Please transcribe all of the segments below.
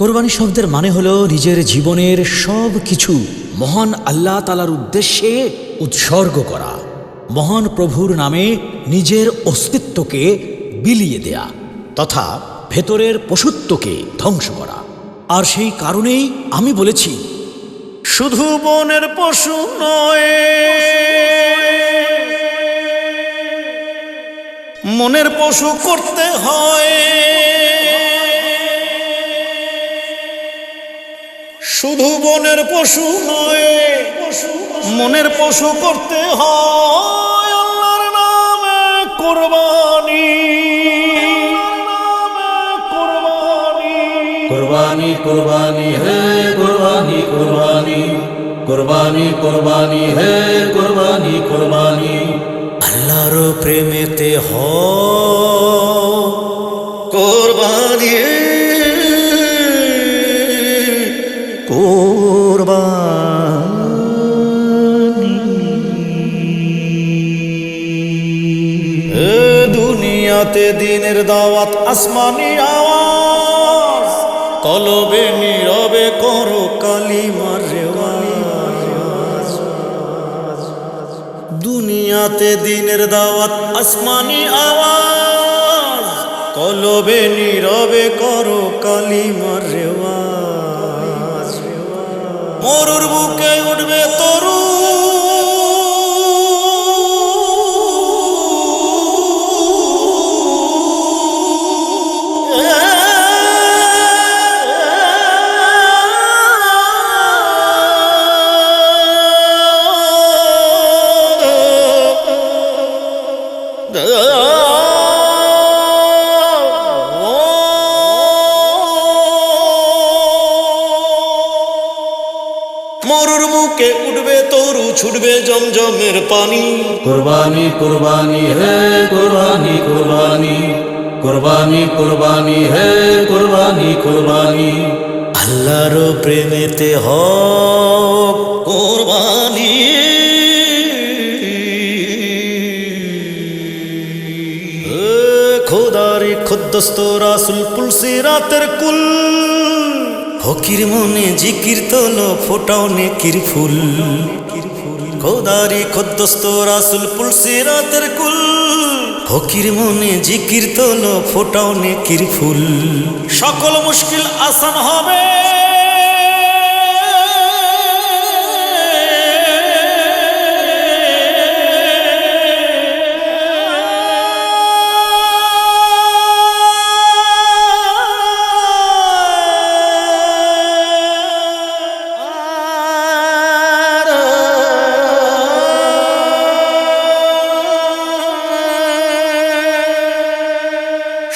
কোরবানি শব্দের মানে হলো নিজের জীবনের সব কিছু মহান আল্লাহ তালার উদ্দেশ্যে উৎসর্গ করা, মহান প্রভুর নামে নিজের অস্তিত্বকে বিলিয়ে দেয়া তথা ভেতরের পশুত্বকে ধ্বংস করা। আর সেই কারণেই আমি বলেছি, শুধু বনের পশু নয়, মনের পশু করতে হয়। শুধু বনের পশু নয়, মনের পশু করতে হয় আল্লাহর নামে কুরবানি। কুরবানি কুরবানি, হে কুরবানি কুরবানি। কুরবানি কুরবানি, হে কুরবানি কুরবানি। আল্লাহর প্রেমেতে হ। কোরবানি। কোরবানি। দুনিয়াতে দিনের দাওয়াত আসমানি আওয়াজ। কলবে নীরবে করো কালিমার রেওয়াজ। দুনিয়াতে দিনের দাওয়াত আসমানি আওয়াজ। কলবে নীরবে করো কালিমার রেওয়াজ। মরুর বুকে উঠবে ছুটবে জমজমের পানি। কুরবানি কুরবানি হে কুরবানি কুরবানি। কুরবানি কুরবানি হে কুরবানি কুরবানি। আল্লাহর প্রেমেতে হোক কুরবানি। খোদারে খুদ্দস্ত রাসুল পুলসি রাতের কুল। ফকির মনে জিকির তলো ফোটাও নেকির ফুল। খোদারি খদ্দস্ত রাসুল পুলসি রাতের কুল। ফকির মনে জিকির তোল ফোটাও নেকির ফুল। সকল মুশকিল আসান হবে।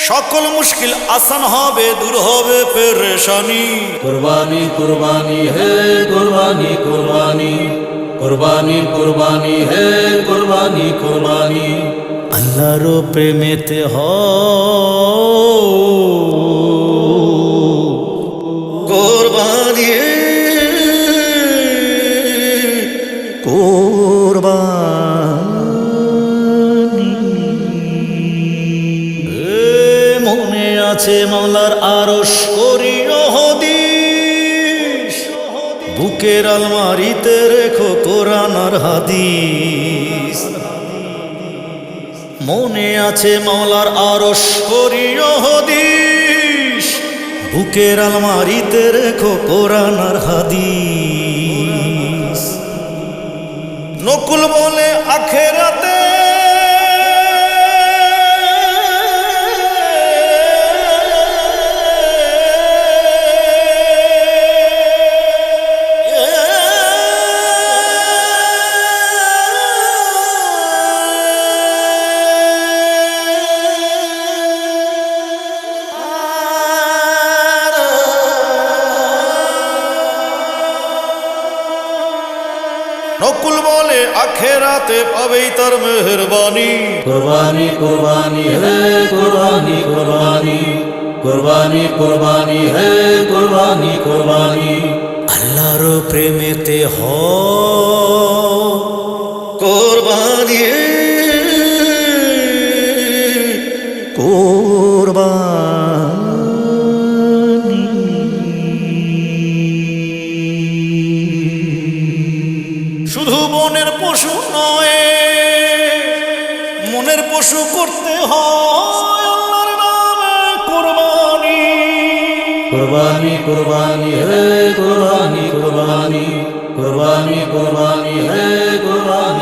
সকল মুশকিল আসান হবে, দূর হবে পেরেশানি। কুরবানি কুরবানি, হে কুরবানি কুরবানি। কুরবানি কুরবানি, হে কুরবানি কুরবানি। আল্লাহর প্রেমেতে হয় আছে মাওলার আরশ করিও হদিস বুকের আলমারিতে রেখো কোরআন আর হাদিস। মনে আছে মাওলার আরশ করিও হদিস বুকের আলমারিতে রেখো কোরআন আর নকুল বলে আখেরাতে अखेरा ते पवित्र मेहरबानी। कुर्बानी कुर्बानी, है कुर्बानी कुर्बानी। कुर्बानी कुर्बानी, है कुर्बानी कुर्बानी। अल्लाह रो प्रेम ते हो। পশু করতে হয় আল্লাহর নামে কুরবানি। কুরবানি কুরবানি, হে কুরবানি কুরবানি। কুরবানি কুরবানি, হে কুরবানি।